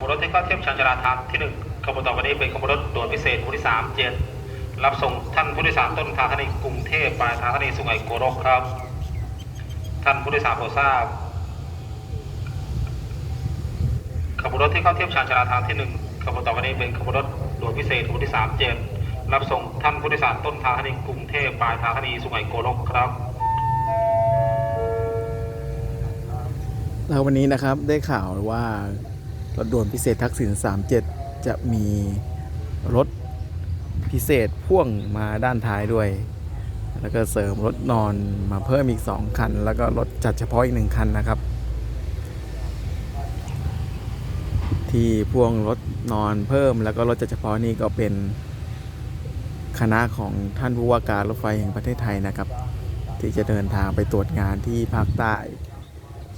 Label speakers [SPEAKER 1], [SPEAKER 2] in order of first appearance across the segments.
[SPEAKER 1] รถที่เข้าเทียบชานจราทางที่หนึ่งขบวนต่อไปนี้เป็นขบวนรถด่วนพิเศษหมู่ที่สามเจ็ดรับส่งท่านผู้โดยสารต้นทางธานีกรุงเทพปลายทางธานีสุไหงโกลกครับ ท่านผู้โดยสารโปรดทราบขบวนรถที่เข้าเทียบชานจราทางที่หนึ่งขบวนต่อไปนี้เป็นขบวนรถด่วนพิเศษหมู่ที่สามเจ็ดรับส่งท่านผู้โดยสารต้นทางธานีกรุงเทพปลายทางธานีสุไหงโกลกครับ
[SPEAKER 2] แล้ววันนี้นะครับได้ข่าวว่า รถด่วนพิเศษทักษิณ37 จะมีรถพิเศษพ่วงมาด้านท้ายด้วย แล้วก็เสริมรถนอนมาเพิ่มอีก 2 คัน แล้วก็รถจัดเฉพาะอีก 1 คันนะครับ ที่พ่วงรถนอนเพิ่มแล้วก็รถจัดเฉพาะนี่ก็เป็นคณะของท่านผู้ว่าการรถไฟแห่งประเทศไทยนะครับ ที่จะเดินทางไปตรวจงานที่ภาคใต้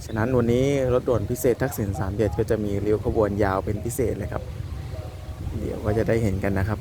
[SPEAKER 2] ฉะนั้นวันนี้รถด่วนพิเศษทักษิณ37 ก็จะมีเลี้ยวขบวนยาวเป็นพิเศษเลยครับ เดี๋ยวก็จะได้เห็นกันนะครับ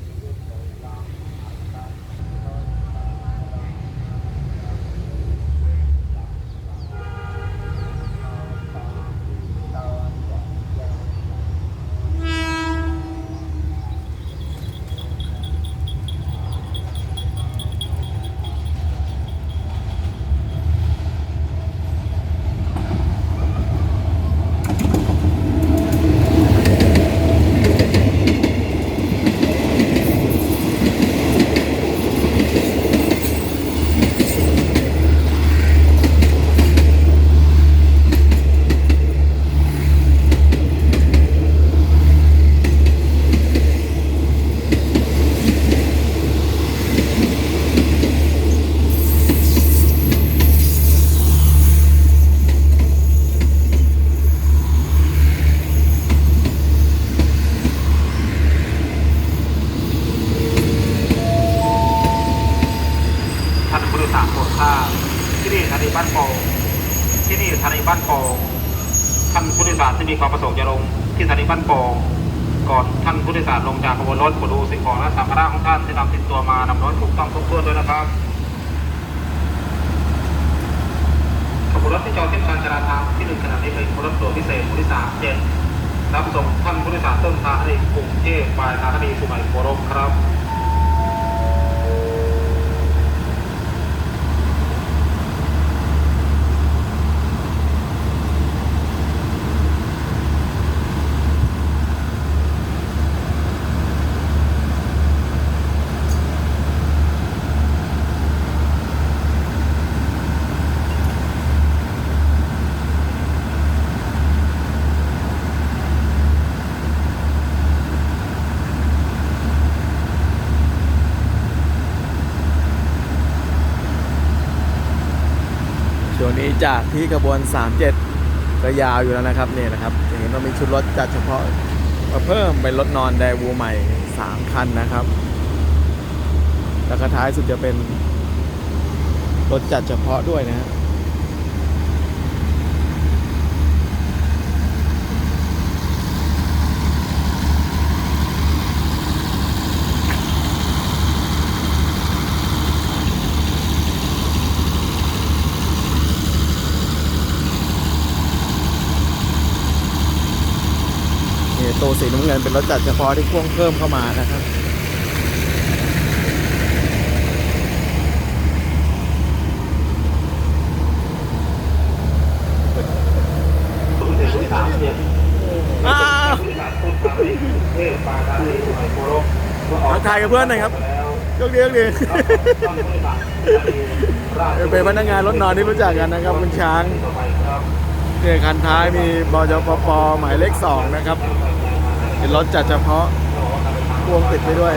[SPEAKER 1] ที่นี่สถานีบ้านโปที่นี่สถานีบ้านโปท่านผู้โดยสารที่มีความประสงค์จะลงที่สถานีบ้านโปก่อนท่านผู้โดยสารลงจากขบวนรถโปรดดูสิ่งของและสัมภาระของท่านที่นำติดตัวมานำรถถูกต้องครบถ้วนด้วยนะครับขบวนรถที่จอดเทียบชานชราทางที่หนึ่งขณะนี้เป็นขบวนรถด่วพิเศษหมู่ที่สามเจ็ดรับส่งท่านผู้โดยสารต้นทางธานีกรุงเทพปลายทางธานีสุไหงโกลกครับ
[SPEAKER 2] ช่วงนี้จากที่กระบวน 37 ก็ยาวอยู่แล้วนะครับนี่นะครับเห็นว่ามีชุดรถจัดเฉพาะเพิ่มเป็นรถนอนไดวูใหม่ 3 คันนะครับ แล้วก็ท้ายสุดจะเป็นรถจัดเฉพาะด้วยนะฮะ นี่ตัวสีน้ำเงินเป็นรถจัดเฉพาะที่พ่วงเพิ่มเข้ามานะครับอ้าวทักทายกับเพื่อนหน่อยครับโชคดีโชคดีเป็นพนักงานรถนอนที่รู้จักกันนะครับคุณช้างเนี่ยคันท้ายมีบจปปหมายเลขสองนะครับ เป็นรถจัดเฉพาะพ่วงติดไปด้วย